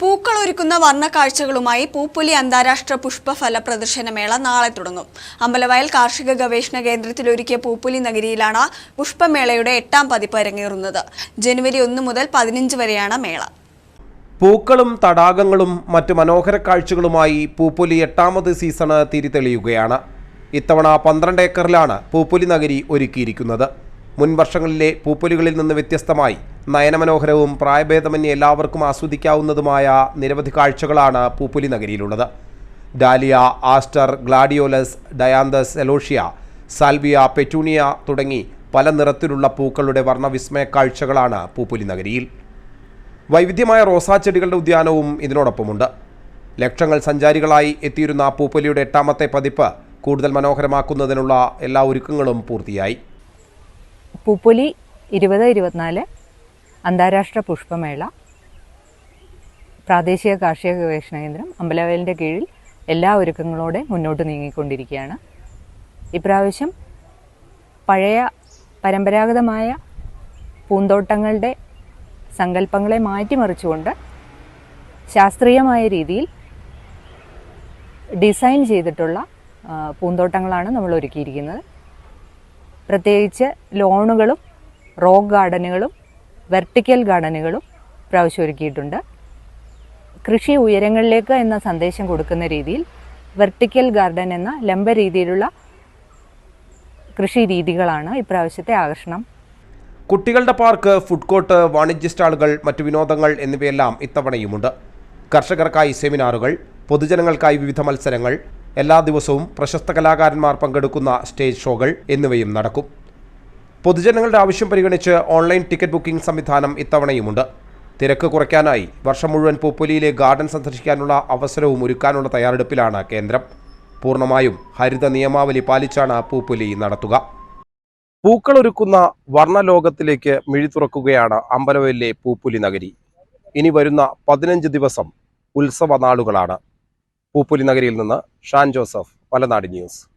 പൂക്കളൊരുക്കുന്ന വർണക്കാഴ്ചകളുമായി പൂപ്പൊലി അന്താരാഷ്ട്ര പുഷ്പഫല പ്രദർശനമേള നാളെ തുടങ്ങും. അമ്പലവയൽ കാർഷിക ഗവേഷണ കേന്ദ്രത്തിൽ ഒരുക്കിയ പൂപ്പൊലി നഗരിയിലാണ് പുഷ്പമേളയുടെ എട്ടാം പതിപ്പ് അരങ്ങേറുന്നത്. ജനുവരി ഒന്ന് മുതൽ പതിനഞ്ച് വരെയാണ് മേള. പൂക്കളും തടാകങ്ങളും മറ്റ് മനോഹര കാഴ്ചകളുമായി പൂപ്പൊലി എട്ടാമത് സീസണ് തിരിതെളിയുകയാണ്. ഇത്തവണ പന്ത്രണ്ട് ഏക്കറിലാണ് പൂപ്പൊലി നഗരി ഒരുക്കിയിരിക്കുന്നത്. മുൻ വർഷങ്ങളിലെ പൂപ്പൊലികളിൽ നിന്ന് വ്യത്യസ്തമായി നയനമനോഹരവും പ്രായഭേദമന്യേ എല്ലാവർക്കും ആസ്വദിക്കാവുന്നതുമായ നിരവധി കാഴ്ചകളാണ് പൂപ്പുലി നഗരിയിലുള്ളത്. ഡാലിയ ആസ്റ്റർ ഗ്ലാഡിയോലസ് ഡയാന്തസ് എലോഷ്യ സാൽവിയ പെറ്റൂണിയ തുടങ്ങി പല നിറത്തിലുള്ള പൂക്കളുടെ വർണവിസ്മയ കാഴ്ചകളാണ് പൂപ്പുലി നഗരിയിൽ. വൈവിധ്യമായ റോസാ ചെടികളുടെ ഉദ്യാനവും ഇതിനോടൊപ്പമുണ്ട്. ലക്ഷങ്ങൾ സഞ്ചാരികളായി എത്തിയിരുന്ന പൂപ്പൊലിയുടെ എട്ടാമത്തെ പതിപ്പ് കൂടുതൽ മനോഹരമാക്കുന്നതിനുള്ള എല്ലാ ഒരുക്കങ്ങളും പൂർത്തിയായി. പൂപ്പൊലി ഇരുപത് ഇരുപത്തിനാല് അന്താരാഷ്ട്ര പുഷ്പമേള പ്രാദേശിക കാർഷിക ഗവേഷണ കേന്ദ്രം അമ്പലവയലിന്റെ കീഴിൽ എല്ലാ ഒരുക്കങ്ങളോടെ മുന്നോട്ട് നീങ്ങിക്കൊണ്ടിരിക്കുകയാണ്. ഇപ്രാവശ്യം പഴയ പരമ്പരാഗതമായ പൂന്തോട്ടങ്ങളുടെ സങ്കല്പങ്ങളെ മാറ്റിമറിച്ചുകൊണ്ട് ശാസ്ത്രീയമായ രീതിയിൽ ഡിസൈൻ ചെയ്തിട്ടുള്ള പൂന്തോട്ടങ്ങളാണ് നമ്മൾ ഒരുക്കിയിരിക്കുന്നത് പ്രത്യേകിച്ച് ലോണുകളും റോക്ക് ഗാർഡനുകളും വെർട്ടിക്കൽ ഗാർഡനുകളും പ്രാവശ്യം ഒരുക്കിയിട്ടുണ്ട്. കൃഷി ഉയരങ്ങളിലേക്ക് എന്ന സന്ദേശം കൊടുക്കുന്ന രീതിയിൽ വെർട്ടിക്കൽ ഗാർഡൻ എന്ന ലംബ രീതിയിലുള്ള കൃഷി രീതികളാണ് ഇപ്രാവശ്യത്തെ ആകർഷണം. കുട്ടികളുടെ പാർക്ക് ഫുഡ് കോർട്ട് വാണിജ്യ സ്റ്റാളുകൾ മറ്റു വിനോദങ്ങൾ എന്നിവയെല്ലാം ഇത്തവണയുമുണ്ട്. കർഷകർക്കായി സെമിനാറുകൾ പൊതുജനങ്ങൾക്കായി വിവിധ മത്സരങ്ങൾ എല്ലാ ദിവസവും പ്രശസ്ത കലാകാരന്മാർ പങ്കെടുക്കുന്ന സ്റ്റേജ് ഷോകൾ എന്നിവയും നടക്കും. പൊതുജനങ്ങളുടെ ആവശ്യം പരിഗണിച്ച് ഓൺലൈൻ ടിക്കറ്റ് ബുക്കിംഗ് സംവിധാനം ഇത്തവണയുമുണ്ട്. തിരക്ക് കുറയ്ക്കാനായി വർഷം മുഴുവൻ പൂപ്പൊലിയിലെ ഗാർഡൻ സന്ദർശിക്കാനുള്ള അവസരവും ഒരുക്കാനുള്ള തയ്യാറെടുപ്പിലാണ് കേന്ദ്രം. പൂർണമായും ഹരിത നിയമാവലി പാലിച്ചാണ് പൂപ്പൊലി നടത്തുക. പൂക്കളൊരുക്കുന്ന വർണലോകത്തിലേക്ക് മിഴി തുറക്കുകയാണ് അമ്പലവയലിലെ പൂപ്പൊലി നഗരി. ഇനി വരുന്ന പതിനഞ്ച് ദിവസം ഉത്സവ നാളുകളാണ്. പൂപ്പൊലി നഗരിയിൽ നിന്ന് ഷാൻ ജോസഫ് മലനാട് ന്യൂസ്.